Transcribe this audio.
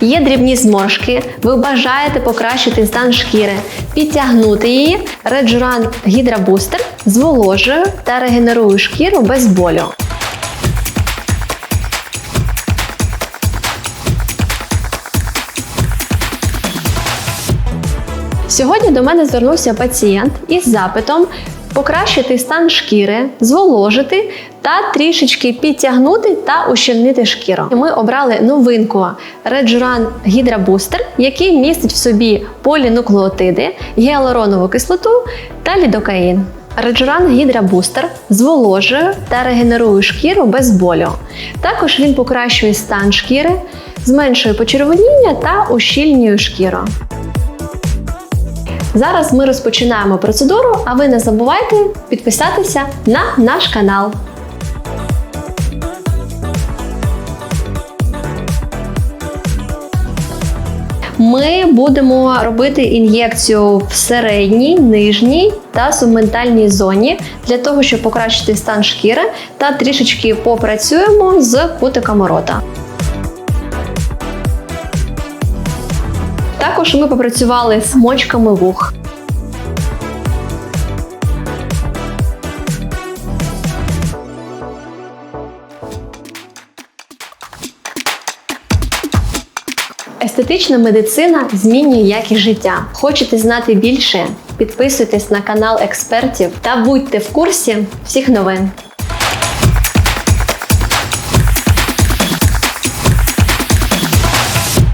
Є дрібні зморшки, ви бажаєте покращити стан шкіри, підтягнути її. Реджуран Гідра Бустер зволожує та регенерує шкіру без болю. Сьогодні до мене звернувся пацієнт із запитом покращити стан шкіри, зволожити та трішечки підтягнути та ущільнити шкіру. Ми обрали новинку Rejuran Hydra Booster, який містить в собі полінуклеотиди, гіалуронову кислоту та лідокаїн. Rejuran Hydra Booster зволожує та регенерує шкіру без болю. Також він покращує стан шкіри, зменшує почервоніння та ущільнює шкіру. Зараз ми розпочинаємо процедуру, а ви не забувайте підписатися на наш канал. Ми будемо робити ін'єкцію в середній, нижній та субментальній зоні для того, щоб покращити стан шкіри та трішечки попрацюємо з кутиками рота. Також ми попрацювали з мочками вух. Естетична медицина змінює якість життя. Хочете знати більше? Підписуйтесь на канал експертів та будьте в курсі всіх новин.